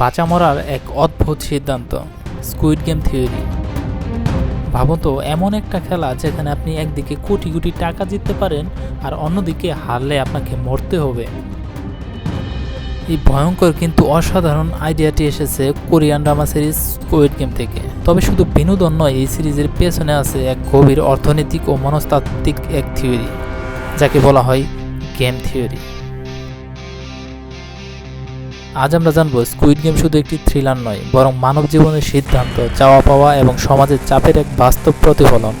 বাঁচা মরার এক অদ্ভুত সিদ্ধান্ত স্কুইড গেম থিওরি ভাবুন তো, এমন একটা খেলা যেখানে আপনি একদিকে কোটি কোটি টাকা জিততে পারেন আর অন্যদিকে হারলে আপনাকে মরতে হবে। এই ভয়ঙ্কর কিন্তু অসাধারণ আইডিয়াটি এসেছে Korean drama series squid game থেকে। তবে শুধু বিনোদন নয়, এই সিরিজের পেছনে আছে এক গভীর অর্থনৈতিক ও মনস্তাত্ত্বিক এক থিওরি যাকে বলা হয় গেম থিওরি আজ আমরা জানব স্কুইড গেম শুধু একটি থ্রিলার নয়, বরং মানব জীবনের সিদ্ধান্ত চাওয়া পাওয়া এবং সমাজের চাপের এক বাস্তব প্রতিফলন।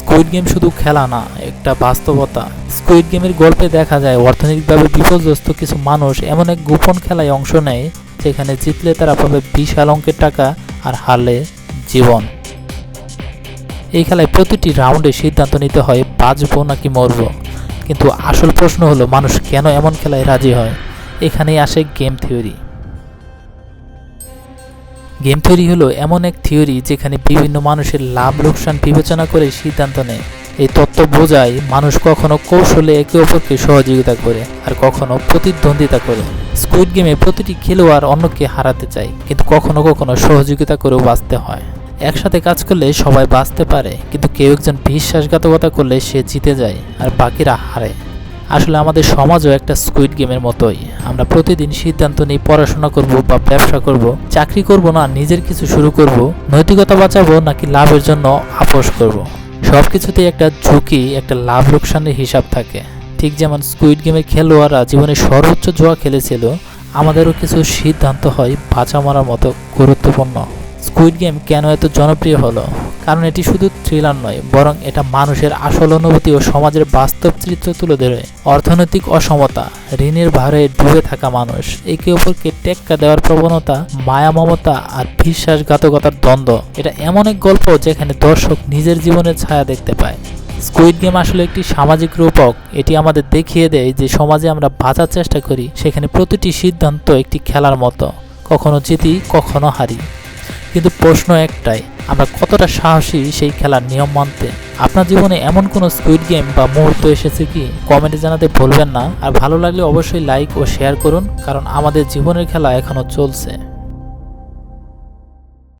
স্কুইড গেম শুধু খেলা না, একটা বাস্তবতা। স্কুইড গেমের গল্পে দেখা যায়, অর্থনৈতিকভাবে বিপর্যস্ত কিছু মানুষ এমন এক গোপন খেলায় অংশ নেয়, যেখানে জিতলে তারা পাবে বিশাল অঙ্কের টাকা আর হারলে জীবন। এই খেলায় প্রতিটি রাউন্ডে সিদ্ধান্ত নিতে হয়, বাঁচবো নাকি মরবো। কিন্তু আসল প্রশ্ন হলো, মানুষ কেন এমন খেলায় রাজি হয়? এখানেই আসে গেম থিওরি। গেম থিওরি হলো এমন এক থিওরি যেখানে বিভিন্ন মানুষের লাভ, লোকসান বিবেচনা করে সিদ্ধান্ত নেয়। এই তত্ত্ব বোঝায় মানুষ কখনো কৌশলে একে অপরকে সহযোগিতা করে আর কখনো প্রতিদ্বন্দ্বিতা করে। স্কুইড গেমে প্রতিটি খেলোয়াড় অন্যকে হারাতে চায়, কিন্তু কখনো কখনো সহযোগিতা করেও বাঁচতে হয়। একসাথে কাজ করলে সবাই বাঁচতে পারে, কিন্তু কেউ একজন বিশ্বাসঘাতকতা করলে সে জিতে যায় আর বাকিরা হারে। আসলে আমাদের সমাজও একটা স্কুইড গেমের মতোই। আমরা প্রতিদিন সিদ্ধান্ত নিই, পড়াশোনা করব বা ব্যবসা করব, চাকরি করব না, নিজের কিছু শুরু করব, নৈতিকতা বাঁচাবো নাকি লাভের জন্য আপোষ করব। সব কিছুতেই একটা ঝুঁকি, একটা লাভ লোকসানের হিসাব থাকে। ঠিক যেমন স্কুইড গেমের খেলোয়াড়রা জীবনে সর্বোচ্চ জোয়া খেলেছিল, আমাদেরও কিছু সিদ্ধান্ত হয় বাঁচা মারার মতো গুরুত্বপূর্ণ। স্কুইড গেম কেন এত জনপ্রিয় হলো? কারণ এটি শুধু থ্রিলার নয়, বরং এটা মানুষের আসল অনুভূতি ও সমাজের বাস্তব চিত্র তুলে ধরে। অর্থনৈতিক অসমতা, ঋণের ভারে ডুবে থাকা মানুষ, একে অপরকে টেক্কা দেওয়ার প্রবণতা, মায়া মমতা আর বিশ্বাসঘাতকতার দ্বন্দ্ব, এটা এমন এক গল্প যেখানে দর্শক নিজের জীবনের ছায়া দেখতে পায়। স্কুইড গেম আসলে একটি সামাজিক রূপক। এটি আমাদের দেখিয়ে দেয় যে সমাজে আমরা বাঁচার চেষ্টা করি, সেখানে প্রতিটি সিদ্ধান্ত একটি খেলার মতো, কখনো জিতি, কখনো হারি। কিন্তু প্রশ্ন একটাই আমরা কতটা সাহসী সেই খেলার নিয়ম মানতে। আপনার জীবনে এমন কোনো স্কুইড গেম বা মুহূর্ত এসেছে কি? কমেন্টে জানাতে ভুলবেন না। আর ভালো লাগলে অবশ্যই লাইক ও শেয়ার করুন, কারণ আমাদের জীবনের খেলা এখনও চলছে।